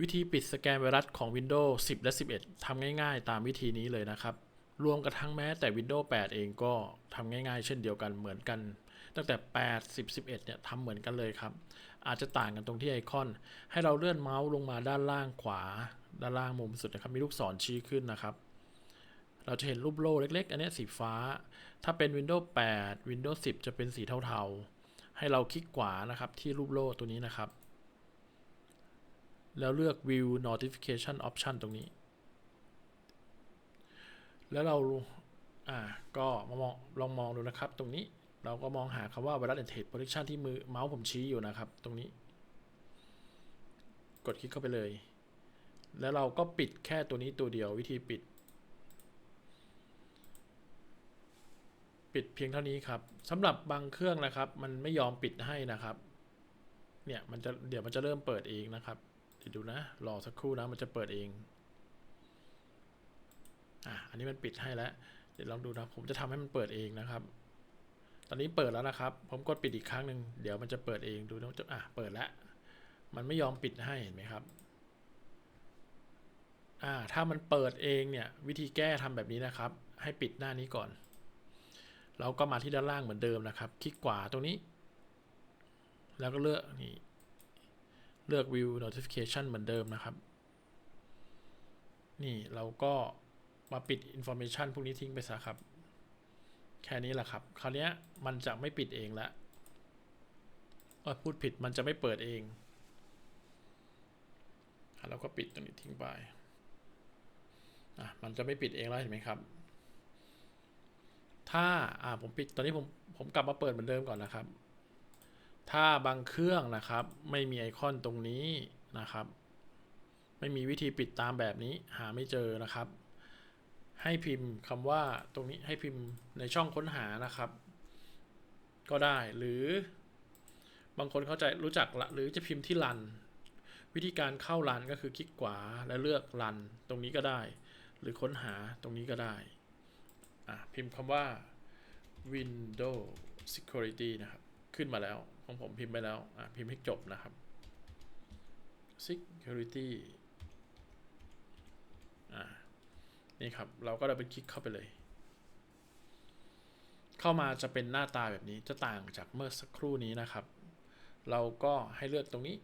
วิธีปิดสแกนไวรัสของ Windows 10 และ 11 ทำง่าย ๆ ตามวิธีนี้เลยนะครับ รวมกระทั่งแม้แต่ Windows 8 เองก็ทำง่าย ๆ เช่นเดียวกันเหมือนกัน ตั้งแต่ 8 10 11 เนี่ยทำเหมือนกันเลยครับ อาจจะต่างกันตรงที่ไอคอน ให้เราเลื่อนเมาส์ลงมาด้านล่างขวา ด้านล่างมุมสุดนะครับ มีลูกศรชี้ขึ้นนะครับ เราจะเห็นรูปโล่เล็ก ๆ อันนี้สีฟ้า ถ้าเป็น Windows 8 Windows 10 จะเป็นสีเทาๆ ให้เราคลิกขวานะครับที่รูปโล่ตัวนี้นะครับ แล้วเลือก View Notification Option ตรงนี้ แล้วเราอ่าก็มามองลองมองดูนะครับตรงนี้เราก็มองหาคำว่า Virus Entity Protection ที่มือเมาส์ผมชี้อยู่นะครับ ตรงนี้ กดคลิกเข้าไปเลย แล้วเราก็ปิดแค่ตัวนี้ตัวเดียววิธีปิด ปิดเพียงเท่านี้ครับสำหรับบางเครื่องนะครับ มันไม่ยอมปิดให้นะครับ เนี่ยมันจะเดี๋ยวมันจะเริ่มเปิดเองนะครับ เดี๋ยวดูนะ รอสักครู่นะ มันจะเปิดเอง อะ อันนี้มันปิดให้แล้ว เดี๋ยวลองดูนะ ผมจะทำให้มันเปิดเองนะครับ ตอนนี้เปิดแล้วนะครับ ผมกดปิดอีกครั้งหนึ่ง เดี๋ยวมันจะเปิดเอง ดูนะจะอะ เปิดแล้ว มันไม่ยอมปิดให้เห็นไหมครับ อ่า ถ้ามันเปิดเองเนี่ย วิธีแก้ทำแบบนี้นะครับ ให้ปิดหน้านี้ก่อน เราก็มาที่ด้านล่างเหมือนเดิมนะครับ คลิกขวาตรงนี้ แล้วก็เลือกนี่ เลือก view notification เหมือนเดิมนะครับ นี่เราก็มาปิด information พวกนี้ทิ้งไปซะครับ แค่นี้แหละครับ คราวนี้มันจะไม่ปิดเองแล้วพูดผิดมันจะไม่เปิดเองอะเราก็ปิดตรงนี้ทิ้งไปมันจะไม่ปิดเองแล้วเห็นไหมครับ ถ้าผมปิดตอนนี้ผมผมกลับมาเปิดเหมือนเดิมก่อนนะครับ ถ้าบางเครื่องนะครับ ไม่มีไอคอนตรงนี้นะครับ ไม่มีวิธีปิดตามแบบนี้หาไม่เจอนะครับ ให้พิมพ์คำว่าตรงนี้ให้พิมพ์ในช่องค้นหานะครับ ก็ได้หรือบางคนเข้าใจรู้จักละหรือจะพิมพ์ที่รัน วิธีการเข้ารันก็คือคลิกขวาแล้วเลือกรันตรงนี้ก็ได้ หรือค้นหาตรงนี้ก็ได้อะพิมพ์คำว่า Windows Security นะครับ ขึ้นมาแล้ว ของผมพิมพ์ไปแล้ว อะ พิมพ์ให้จบนะครับ Security อ่า นี่ครับ เราก็ดับเบิลคลิกเข้าไปเลย เข้ามาจะเป็นหน้าตาแบบนี้ จะต่างจากเมื่อสักครู่นี้นะครับ เราก็ให้เลือกตรงนี้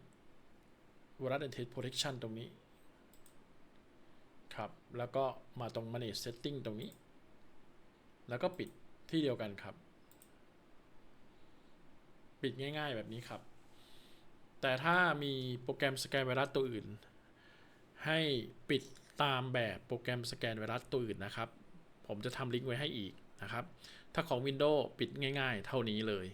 Virus Entity Protection ตรงนี้ ครับ แล้วก็มาตรง Manage Setting ตรงนี้ แล้วก็ปิดที่เดียวกันครับ ปิดง่าย ๆ แบบนี้ครับ แต่ถ้ามีโปรแกรมสแกนไวรัสตัวอื่น ให้ปิดตามแบบโปรแกรมสแกนไวรัสตัวอื่นนะครับ ผมจะทำลิงก์ไว้ให้อีกนะครับ ถ้าของ Windows ปิดง่าย ๆ เท่านี้เลย